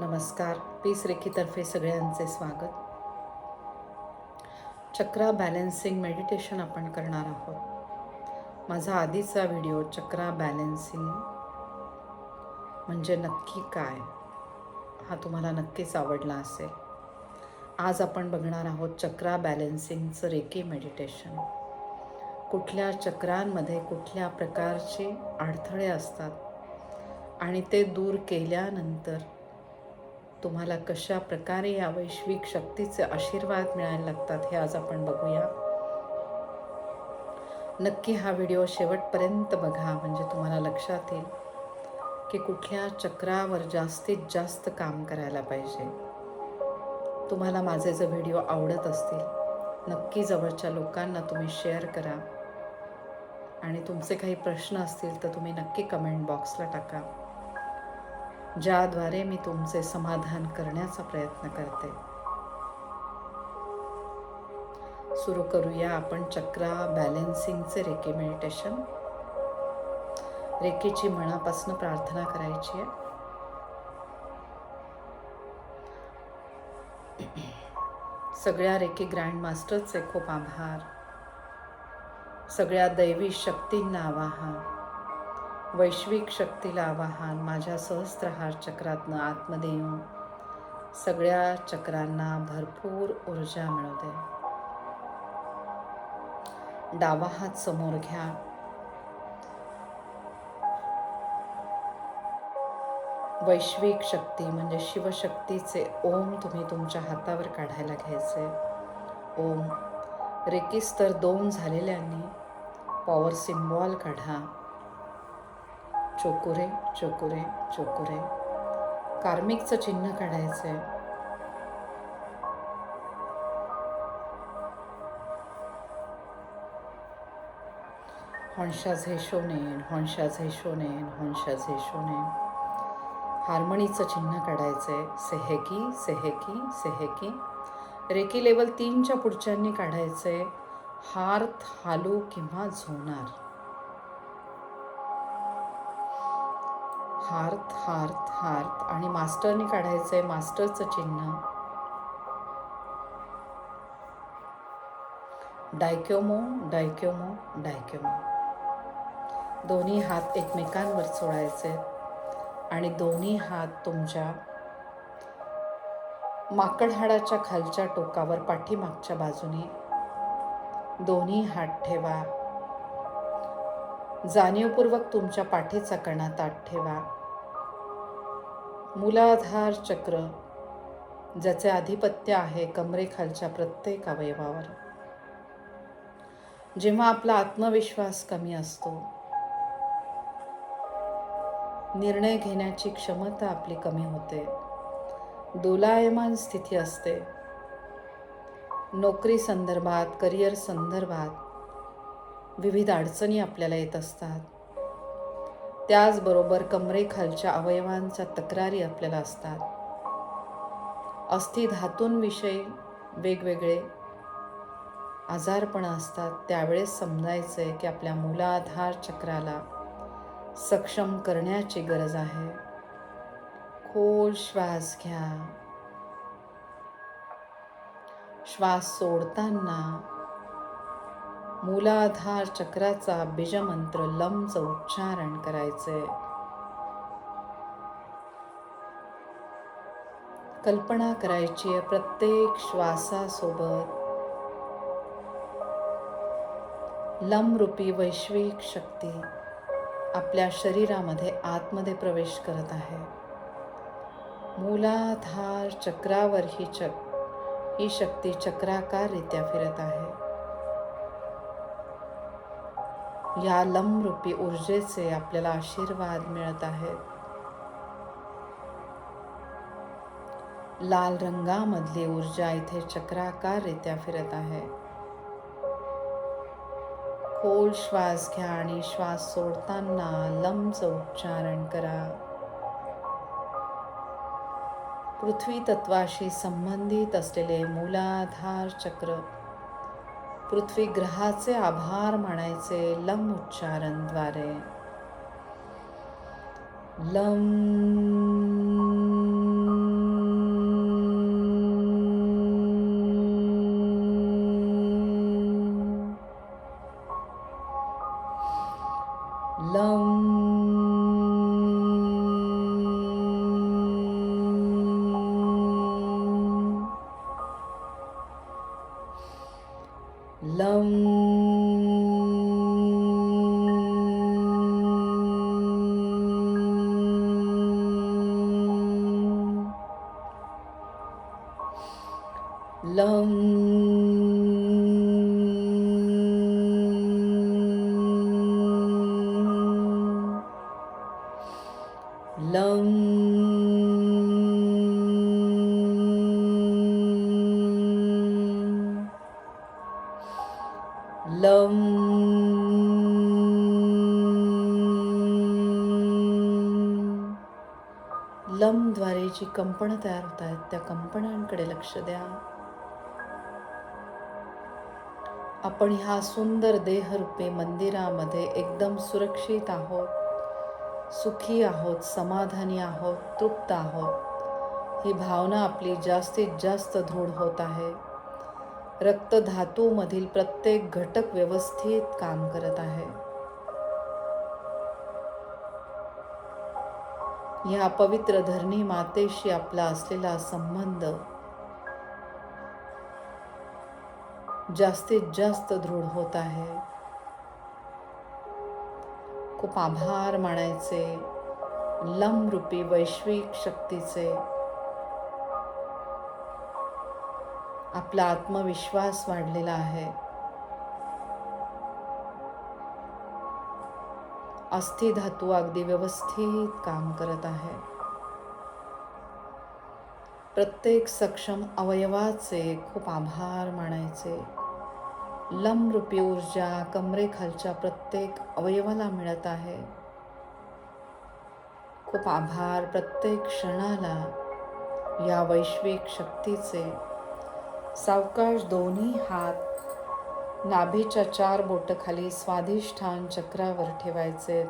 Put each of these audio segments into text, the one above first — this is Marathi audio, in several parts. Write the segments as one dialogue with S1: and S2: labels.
S1: नमस्कार. पीस रेखीतर्फे सगळ्यांचे स्वागत. चक्रा बॅलेन्सिंग मेडिटेशन आपण करणार आहोत. माझा आधीचा व्हिडिओ चक्रा बॅलेन्सिंग म्हणजे नक्की काय? हा तुम्हाला नक्कीच आवडला असेल. आज आपण बघणार आहोत चक्रा बॅलेन्सिंगचं रेकी मेडिटेशन. कुठल्या चक्रांमध्ये कुठल्या प्रकारचे अडथळे असतात आणि ते दूर केल्यानंतर तुम्हाला कशा प्रकारे या वैश्विक शक्तीचे आशीर्वाद मिळायला लागतात हे आज आपण बघूया. नक्की हा व्हिडिओ शेवटपर्यंत बघा म्हणजे तुम्हाला लक्षात येईल की कुठल्या चक्रावर जास्तीत जास्त काम करायला पाहिजे. तुम्हाला माझे जर व्हिडिओ आवडत असतील नक्की जवळच्या लोकांना तुम्ही शेअर करा. आणि तुमचे काही प्रश्न असतील तर तुम्ही नक्की कमेंट बॉक्सला टाका. ज्याद्वारे मी तुमचे समाधान करण्याचा प्रयत्न करते. सुरू करूया आपण चक्रा बॅलेन्सिंगचे रेकी मेडिटेशन. रेकीची मनापासून प्रार्थना करायची आहे. सगळ्या रेकी ग्रँड मास्टरचे खूप आभार. सगळ्या दैवी शक्तींना आवाहन. वैश्विक शक्तीला आवाहन माझ्या सहस्त्रहार चक्रातनं आतमध्ये येऊन सगळ्या चक्रांना भरपूर ऊर्जा मिळवते. डावा हात समोर घ्या. वैश्विक शक्ती म्हणजे शिवशक्तीचे ओम तुम्ही तुमच्या हातावर काढायला घ्यायचे. ओम. रेकी तर दोन झालेल्यांनी. पॉवर सिम्बॉल काढा. चोकुरे चोकुरे चोकुरे. कार्मिकचं चिन्ह काढायचं आहे हॉन्शा झेशोनेन हॉन्शा झेशोनेन हॉन्शा झेशोनेन हार्मणीचं चिन्ह काढायचं आहे सेहेकी सेहेकी सेहेकी. रेकी लेवल तीनच्या पुढच्यांनी काढायचं आहे हार्थ हालू किंवा झोणार हार्थ हार्थ हार्थ. आणि मास्टरने काढायचं आहे मास्टरचं चिन्ह. डायक्योमो डायक्योमो डायक्योमो. दोन्ही हात एकमेकांवर सोडायचे आणि दोन्ही हात तुमच्या माकडहाडाच्या खालच्या टोकावर पाठीमागच्या बाजूने. दोन्ही हात ठेवा. जाणीवपूर्वक तुमच्या पाठीचा कणा ताट ठेवा. मूलाधार चक्र ज्याचे आधिपत्य आहे कमरेखालच्या प्रत्येक अवयवावर. जेव्हा आपला आत्मविश्वास कमी असतो निर्णय घेण्याची क्षमता आपली कमी होते. दोलायमान स्थिती असते. नोकरी संदर्भात करिअर संदर्भात विविध अडचणी आपल्याला येत असतात. त्याचबरोबर कमरेखालच्या अवयवांच्या तक्रारी आपल्याला असतात. अस्थि धातूंविषयी वेगवेगळे आजारपण असतात. त्यावेळेस समजायचं आहे की आपल्या मूलाधार चक्राला सक्षम करण्याची गरज आहे. खोल श्वास घ्या. श्वास सोडताना मूलाधार चक्राचा बीजमंत्र लमचं उच्चारण करायचंय. कल्पना करायची आहे प्रत्येक श्वासासोबत. लमरूपी वैश्विक शक्ती आपल्या शरीरामध्ये आतमध्ये प्रवेश करत आहे. मूलाधार चक्रावर ही चक ही शक्ती चक्राकाररित्या फिरत आहे. या लमरूपी ऊर्जेचे आपल्याला आशीर्वाद मिळत आहेत. लाल रंगामधली ऊर्जा इथे चक्राकाररित्या फिरत आहे. खोल श्वास घ्या आणि श्वास सोडताना लमचं उच्चारण करा. पृथ्वी तत्वाशी संबंधित असलेले मूलाधार चक्र पृथ्वी ग्रहाचे आभार मानायचे लम उच्चारणद्वारे लम लं लं लं लमद्वारे जी कंपनं तयार होत आहेत त्या कंपनांकडे लक्ष द्या. आपण ह्या सुंदर देहरूपी मंदिरामध्ये एकदम सुरक्षित आहोत सुखी आहोत समाधानी आहोत तृप्त आहोत. ही भावना आपली जास्तीत जास्त दृढ होत आहे. रक्तधातूमधील प्रत्येक घटक व्यवस्थित काम करत आहे. ह्या पवित्र धरणी मातेशी आपला असलेला संबंध जास्तीत जास्त दृढ होत आहे. खूप आभार मानायचे. लमरूपी वैश्विक शक्तीचे. आपला आत्मविश्वास वाढलेला आहे. अस्थि धातू अगदी व्यवस्थित काम करत आहे. प्रत्येक सक्षम अवयवाचे खूप आभार मानायचे. लंबरूपी ऊर्जा कमरेखालच्या प्रत्येक अवयवाला मिळत आहे. खूप आभार प्रत्येक क्षणाला या वैश्विक शक्तीचे. सावकाश दोन्ही हात नाभीच्या चार बोटखाली स्वाधिष्ठान चक्रावर ठेवायचे.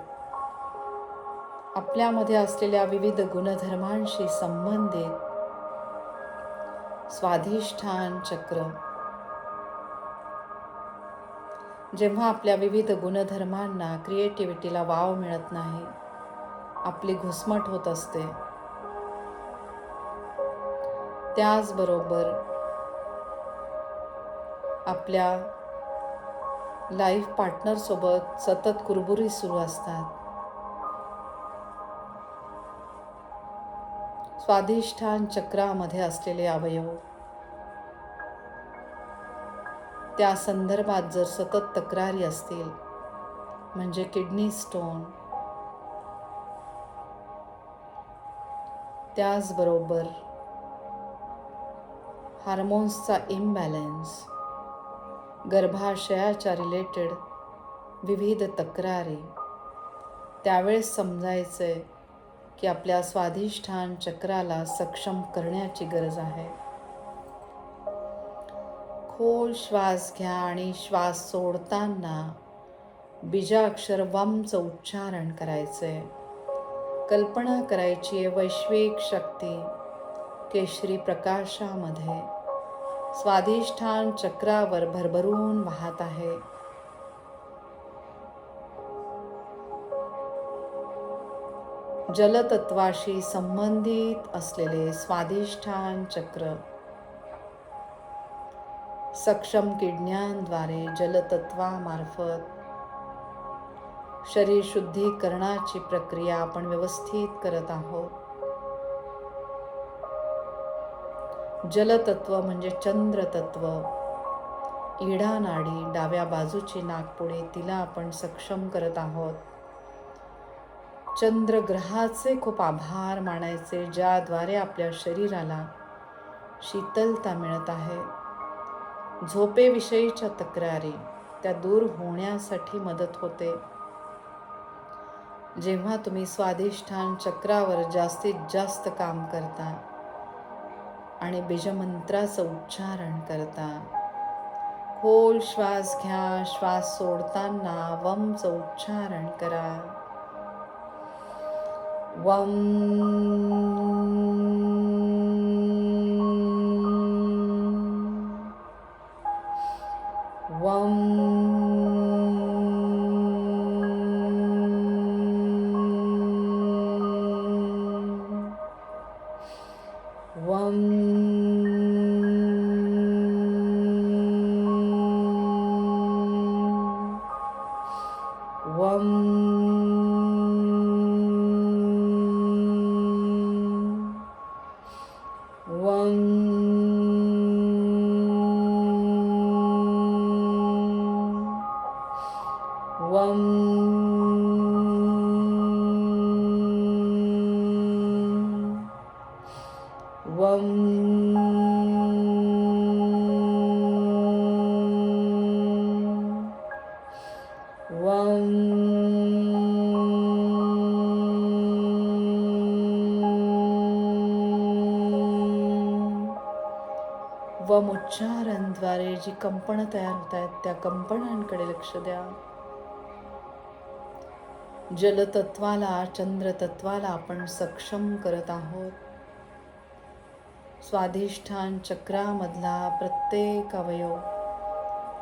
S1: आपल्यामध्ये असलेल्या विविध गुणधर्मांशी संबंधित स्वाधिष्ठान चक्र जेव्हा आपल्या विविध गुणधर्मांना क्रिएटिव्हिटीला वाव मिळत नाही आपली घुसमट होत असते. त्याचबरोबर आपल्या लाईफ पार्टनरसोबत सतत कुरबुरी सुरू असतात. स्वाधिष्ठान चक्रामध्ये असलेले अवयव त्या संदर्भात जर सतत तक्रारी असतील म्हणजे किडनी स्टोन त्याचबरोबर हार्मोन्सचा इम्बॅलन्स गर्भाशयाच्या रिलेटेड विविध तक्रारी त्यावेळेस समजायचं आहे की आपल्या स्वाधिष्ठान चक्राला सक्षम करण्याची गरज आहे. खोल श्वास घ्या आणि श्वास सोडताना बीजाक्षर वमचं उच्चारण करायचे कल्पना करायची आहे वैश्विक शक्ती केशरी प्रकाशामध्ये. स्वाधिष्ठान चक्रावर भरभरून वाहत आहे. जलतत्वाशी संबंधित असलेले स्वाधिष्ठान चक्र सक्षम किडण्यांद्वारे जलतत्वामार्फत. शरीर शुद्धीकरणाची प्रक्रिया आपण व्यवस्थित करत आहोत. जलतत्व म्हणजे चंद्रतत्व. इडा नाडी डाव्या बाजूची नागपुडे तिला आपण सक्षम करत आहोत. चंद्रग्रहाचे खूप आभार मानायचे ज्याद्वारे आपल्या शरीराला शीतलता मिळत आहे. झोपेविषयीच्या तक्रारी त्या दूर होण्यासाठी मदत होते. जेव्हा तुम्ही स्वाधिष्ठान चक्रावर जास्तीत जास्त काम करता आणि बीजमंत्राचं उच्चारण करता खोल श्वास घ्या श्वास सोडताना वमचं उच्चारण करा. वम वम जी कंपनं तयार होत आहेत त्या कंपनांकडे लक्ष द्या. जलतत्वाला चंद्रतत्वाला आपण सक्षम करत आहोत. स्वाधिष्ठान चक्रामधला प्रत्येक अवयव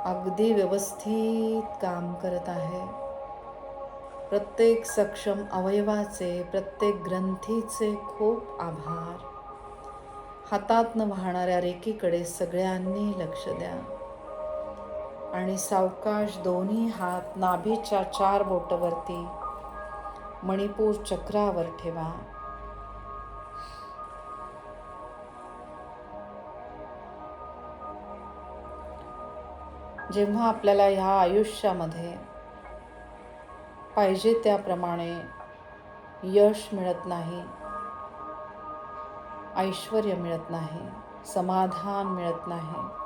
S1: अगदी व्यवस्थित काम करत आहे. प्रत्येक सक्षम अवयवाचे प्रत्येक ग्रंथीचे खूप आभार. हातातनं वाहणाऱ्या रेकीकडे सगळ्यांनी लक्ष द्या. आणि सावकाश दोन्ही हात नाभीच्या चार बोटवरती मणिपूर चक्रावर ठेवा. जेव्हा आपल्याला ह्या आयुष्यामध्ये पाहिजे त्याप्रमाणे यश मिळत नाही ऐश्वर मिळत नाही समाधान मिळत नाही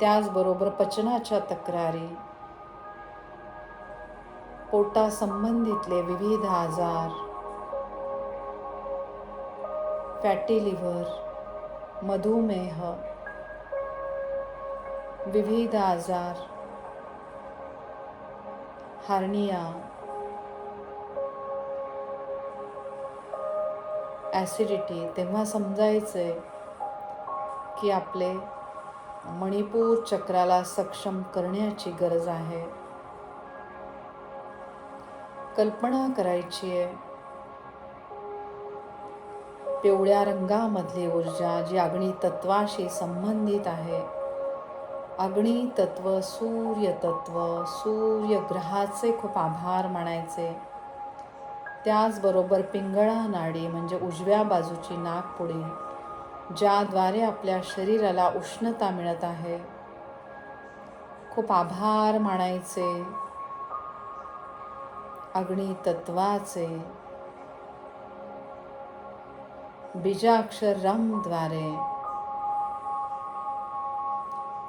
S1: त्याचबरोबर पचनाच्या तक्रारी पोटासंबंधितले विविध आजार फॅटी लिव्हर मधुमेह विविध आजार हार्निया ॲसिडिटी. तेव्हा समजायचं आहे की आपले मणिपूर चक्राला सक्षम करण्याची गरज आहे. कल्पना करायची आहे. पिवळ्या रंगामधली ऊर्जा जी अग्नी तत्वाशी संबंधित आहे. अग्नी तत्व सूर्य तत्व सूर्यग्रहाचे खूप आभार मानायचे. त्याचबरोबर पिंगळा नाडी म्हणजे उजव्या बाजूची नागपुडी ज्याद्वारे आपल्या शरीराला उष्णता मिळत आहे. खूप आभार मानायचे. अग्नी तत्वाचे बीजाक्षर रमद्वारे.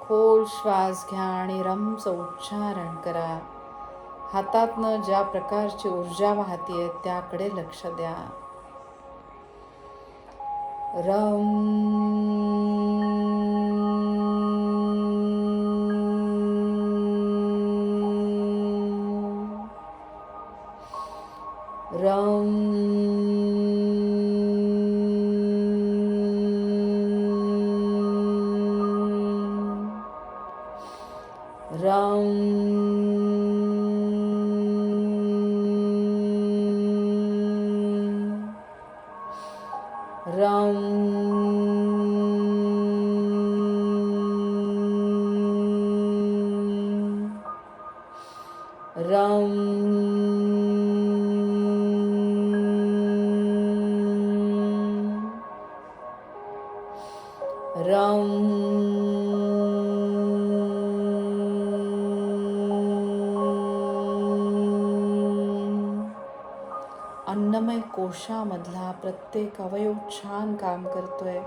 S1: खोल श्वास घ्या आणि रमचं उच्चारण करा. हातातनं ज्या प्रकारची ऊर्जा वाहतीये त्याकडे लक्ष द्या. रम रम रम Ram कोशामधला प्रत्येक अवयव छान काम करतोय.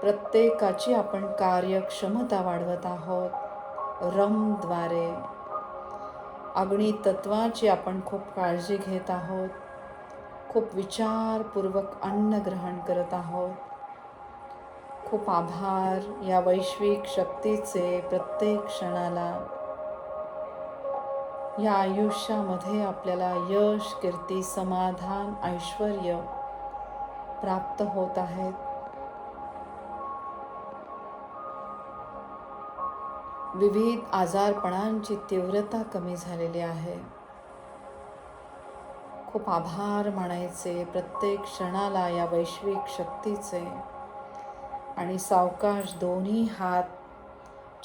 S1: प्रत्येकाची आपण कार्यक्षमता वाढवत आहोत. रमद्वारे अग्नी तत्वाची आपण खूप काळजी घेत आहोत. खूप विचारपूर्वक अन्न ग्रहण करत आहोत. खूप आभार या वैश्विक शक्तीचे प्रत्येक क्षणाला. या आयुष्यामध्ये आपल्याला यश कीर्ती समाधान ऐश्वर प्राप्त होत आहेत. विविध आजारपणांची तीव्रता कमी झालेली आहे. खूप आभार मानायचे प्रत्येक क्षणाला या वैश्विक शक्तीचे. आणि सावकाश दोन्ही हात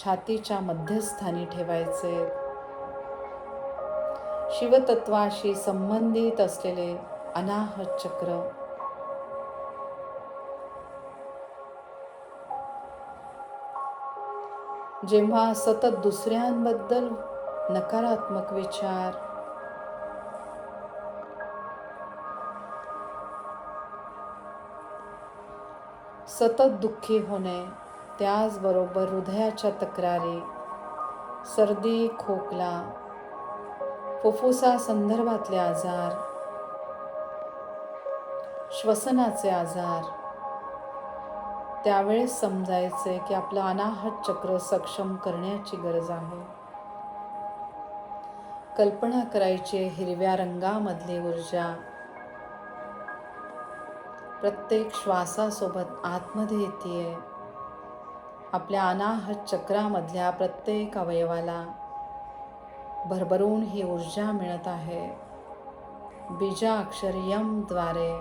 S1: छातीच्या मध्यस्थानी ठेवायचे. शिवतत्वाशी संबंधित असलेले अनाहत चक्र. जेव्हा सतत दुसऱ्यांबद्दल नकारात्मक विचार सतत दुःखी होणे त्याचबरोबर हृदयाच्या तक्रारी सर्दी खोकला फुफ्फुसा संदर्भातले आजार श्वसनाचे आजार त्यावेळेस समजायचे की आपलं अनाहत चक्र सक्षम करण्याची गरज आहे. कल्पना करायची हिरव्या रंगामधली ऊर्जा. प्रत्येक श्वासासोबत आतमध्ये येते आपल्या अनाहत चक्रामधल्या प्रत्येक अवयवाला भरभरून ही ऊर्जा मिळत आहे. बीजाक्षर यमद्वारे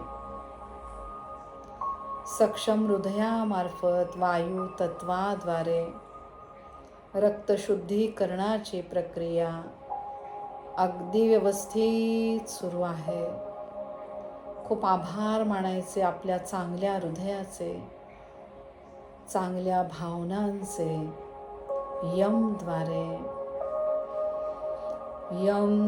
S1: सक्षम हृदयामार्फत वायू तत्वाद्वारे. रक्तशुद्धीकरणाची प्रक्रिया. अगदी व्यवस्थित सुरू आहे. खूप आभार मानायचे आपल्या चांगल्या हृदयाचे. चांगल्या भावनांचे. यमद्वारे Yum.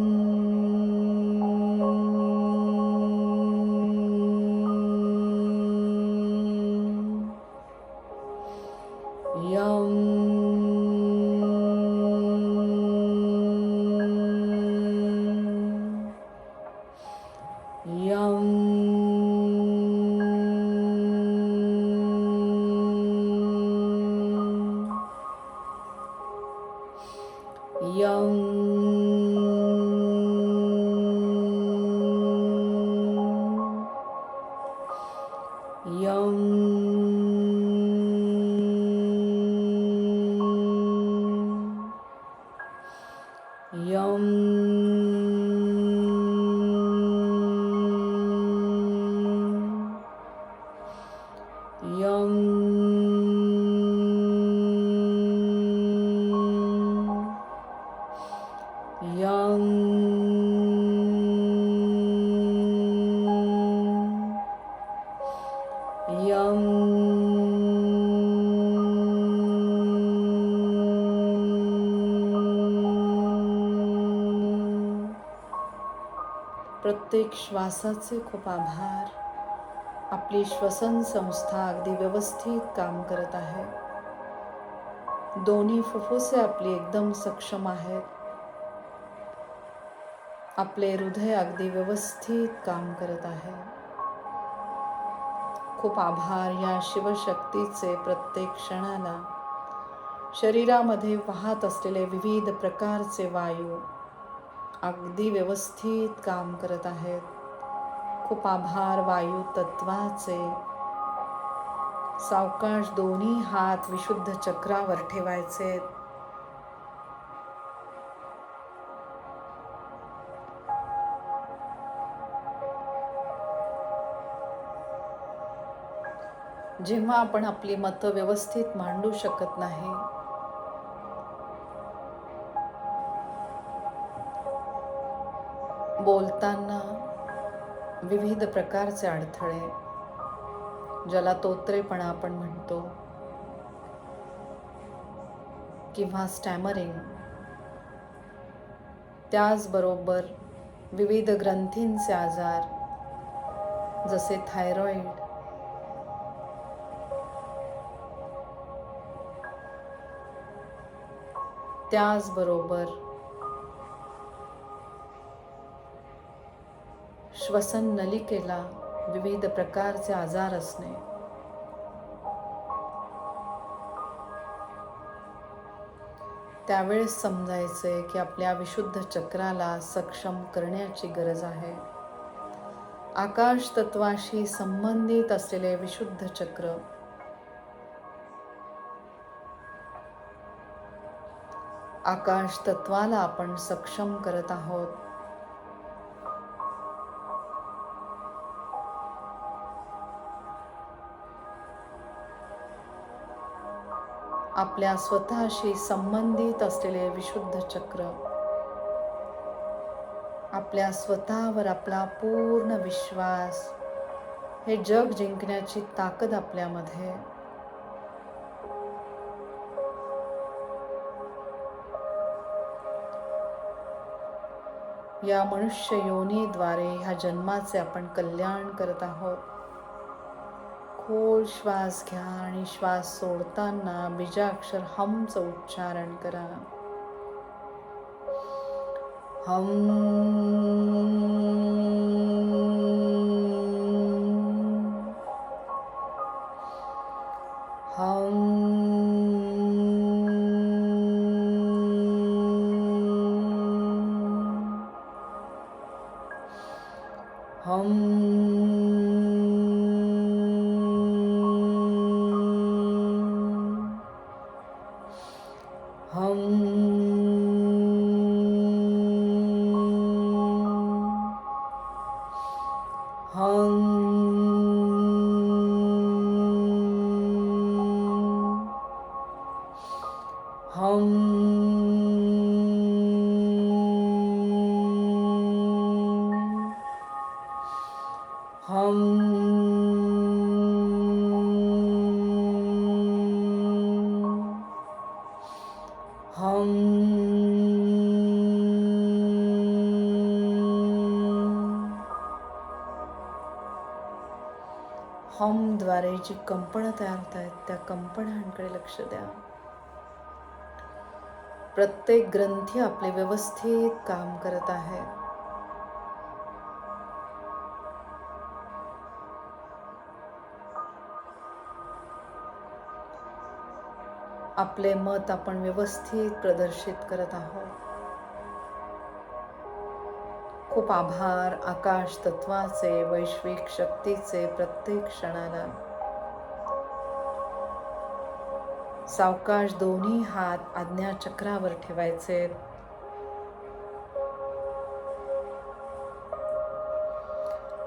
S1: प्रत्येक श्वासाचे खूप आभार. आपली श्वसन संस्था अगदी व्यवस्थित काम करत आहे. दोन्ही फुफ्फुसे आपली एकदम सक्षम आहेत. आपले हृदय अगदी व्यवस्थित काम करत आहे. खूप आभार या शिवशक्तीचे प्रत्येक क्षणाला. शरीरामध्ये वाहत असलेले विविध प्रकारचे वायू अगदी व्यवस्थित काम करत आहेत. खूप आभार वायू तत्वाचे. सावकाश दोन्ही हात विशुद्ध चक्रावर ठेवायचे. जेव्हा आपण आपली मतं व्यवस्थित मांडू शकत नाही बोलताना विविध प्रकारचे अडथळे ज्याला तोत्रेपणा आपण म्हणतो किंवा स्टॅमरिंग त्याचबरोबर विविध ग्रंथींचे आजार जसे थायरॉईड. त्याचबरोबर श्वसन नलिकेला विविध प्रकारचे आजार असणे. त्यावेळेस समजायचे की आपल्या विशुद्ध चक्राला सक्षम करण्याची गरज आहे. आकाश तत्वाशी संबंधित असलेले विशुद्ध चक्र. आकाश तत्वाला आपण सक्षम करत आहोत. आपल्या स्वतःशी संबंधित असलेले विशुद्ध चक्र. आपल्या स्वतःवर आपला पूर्ण विश्वास. हे जग जिंकण्याची ताकद आपल्यामध्ये. या मनुष्य योनीद्वारे ह्या जन्माचे आपण कल्याण करत आहोत. खोल श्वास घ्या आणि श्वास सोडताना बीजाक्षर हमचं उच्चारण करा. हम जी कंपनं तयार होत आहेत त्या कंपनांकडे लक्ष द्या. प्रत्येक ग्रंथी आपले व्यवस्थित काम करत आहे. आपले मत आपण व्यवस्थित प्रदर्शित करत आहोत. खूप आभार आकाश तत्वाचे वैश्विक शक्तीचे प्रत्येक क्षणाला. सावकाश दोन्ही हात आज्ञा चक्रावर ठेवायचे.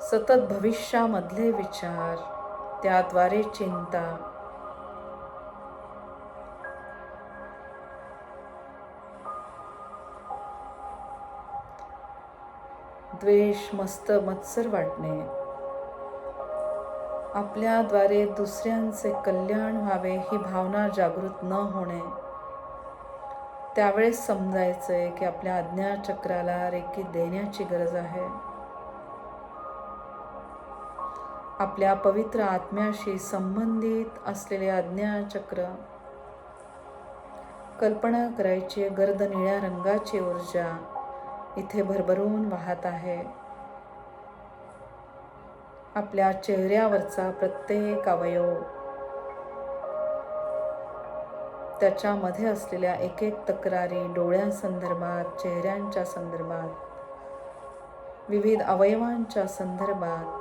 S1: सतत भविष्यामधले विचार त्याद्वारे चिंता. द्वेष मस्त मत्सर वाटणे. आपल्याद्वारे दुसऱ्यांचे कल्याण व्हावे ही भावना जागृत न होणे. त्यावेळेस समजायचं आहे की आपल्या आज्ञाचक्राला रेकी देण्याची गरज आहे. आपल्या पवित्र आत्म्याशी संबंधित असलेले आज्ञाचक्र कल्पना करायची गर्द निळ्या रंगाची ऊर्जा इथे भरभरून वाहत आहे. आपल्या चेहऱ्यावरचा प्रत्येक अवयव. त्याच्यामध्ये असलेल्या एक एक तक्रारी डोळ्यांसंदर्भात चेहऱ्यांच्या संदर्भात विविध अवयवांच्या संदर्भात.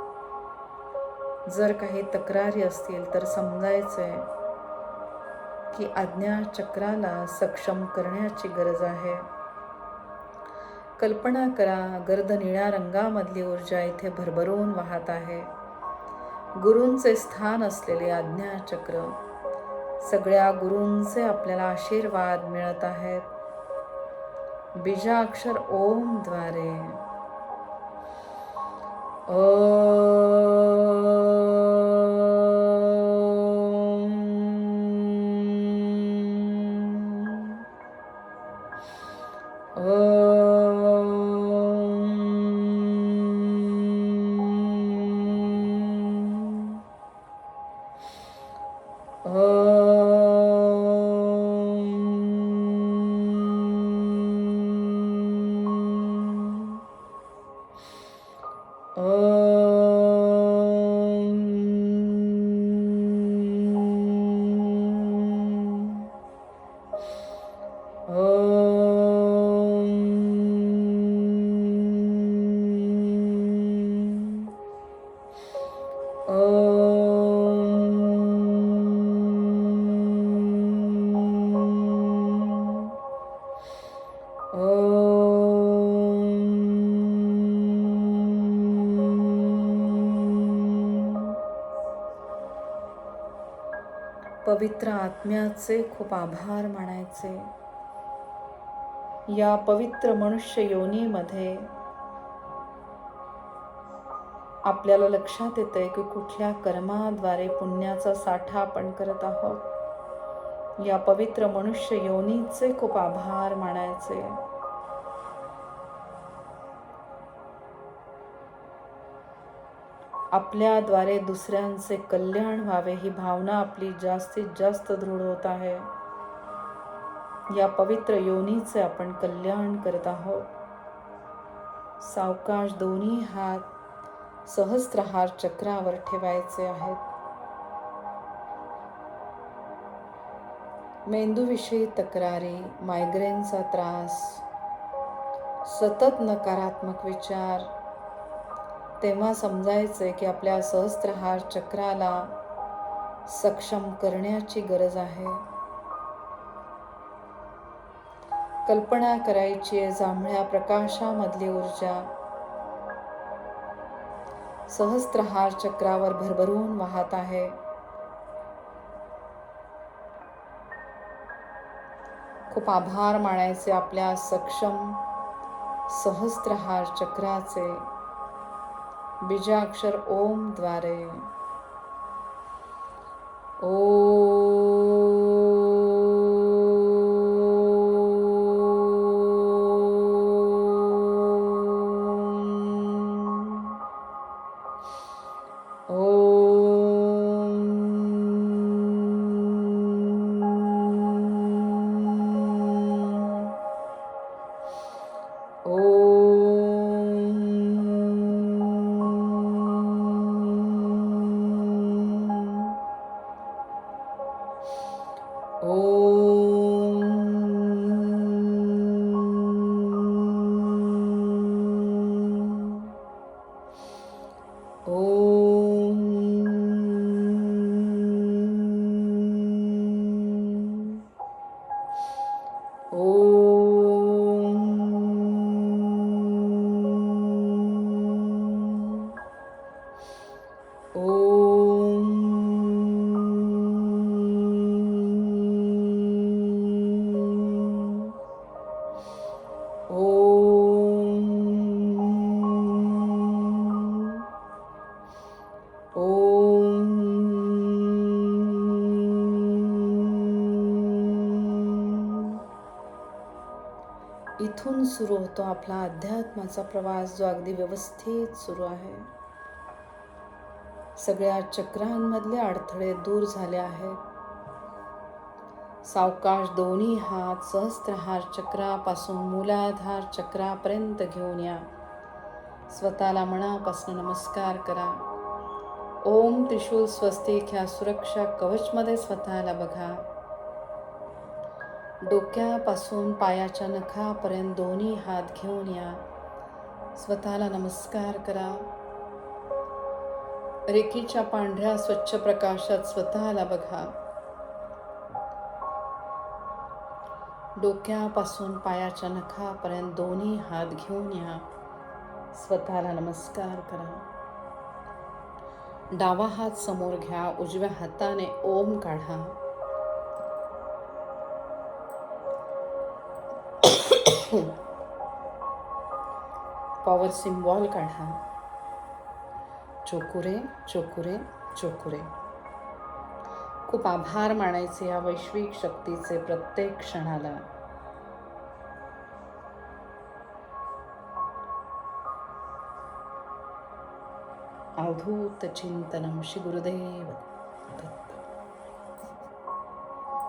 S1: जर काही तक्रारी असतील तर समजायचंय की आज्ञाचक्राला सक्षम करण्याची गरज आहे. कल्पना करा गर्द निळ्या रंगामधली ऊर्जा इथे भरभरून वाहत आहे. गुरूंचे स्थान असलेले आज्ञाचक्र. सगळ्या गुरूंचे आपल्याला आशीर्वाद मिळत आहेत. बीजाक्षर ओमद्वारे ओ पवित्र आत्म्याचे खूप आभार मानायचे. या पवित्र मनुष्य योनीमध्ये आपल्याला लक्षात येतंय की कुठल्या कर्माद्वारे पुण्याचा साठा आपण करत आहोत. या पवित्र मनुष्य योनीचे खूप आभार मानायचे. आपल्याद्वारे दुसऱ्यांचे कल्याण व्हावे ही भावना आपली जास्तीत जास्त दृढ होत आहे. या पवित्र योनीचे आपण कल्याण करत आहोत. सावकाश दोन्ही हात सहस्त्रहार चक्रावर ठेवायचे आहेत. मेंदूविषयी तक्रारी मायग्रेनचा त्रास सतत नकारात्मक विचार. तेव्हा समजायचे की आपल्या सहस्त्रहार चक्राला सक्षम करण्याची गरज आहे. कल्पना करायची आहे जांभळ्या प्रकाशामधली ऊर्जा. सहस्त्रहार चक्रावर भरभरून वाहत आहे. खूप आभार मानायचे आपल्या सक्षम सहस्त्रहार चक्राचे. बीजाक्षर ओमद्वारे. ओ इथून सुरू होतो आपला अध्यात्माचा प्रवास जो अगदी व्यवस्थित सुरू आहे सगळ्या चक्रांमधले अडथळे दूर झाले आहेत. सावकाश दोन्ही हात सहस्त्रहार चक्रापासून मूलाधार चक्रापर्यंत घेऊन या. स्वतःला मनापासून नमस्कार करा. ओम त्रिशूल स्वस्तिक ह्या सुरक्षा कवचमध्ये स्वतःला बघा. डोक्यापासून पायाच्या नखापर्यंत दोन्ही हात घेऊन या. स्वतःला नमस्कार करा. रेकीच्या पांढऱ्या स्वच्छ प्रकाशात स्वतःला बघा. डोक्यापासून पायाच्या नखापर्यंत दोन्ही हात घेऊन या. स्वतःला नमस्कार करा. डावा हात समोर घ्या उजव्या हाताने ओम काढा. पॉवर सिम्बॉल काढा. चोकुरे चोकुरे चोकुरे. खूप आभार मानायचे या वैश्विक शक्तीचे प्रत्येक क्षणाला. अवधूत चिंतनम श्री गुरुदेव.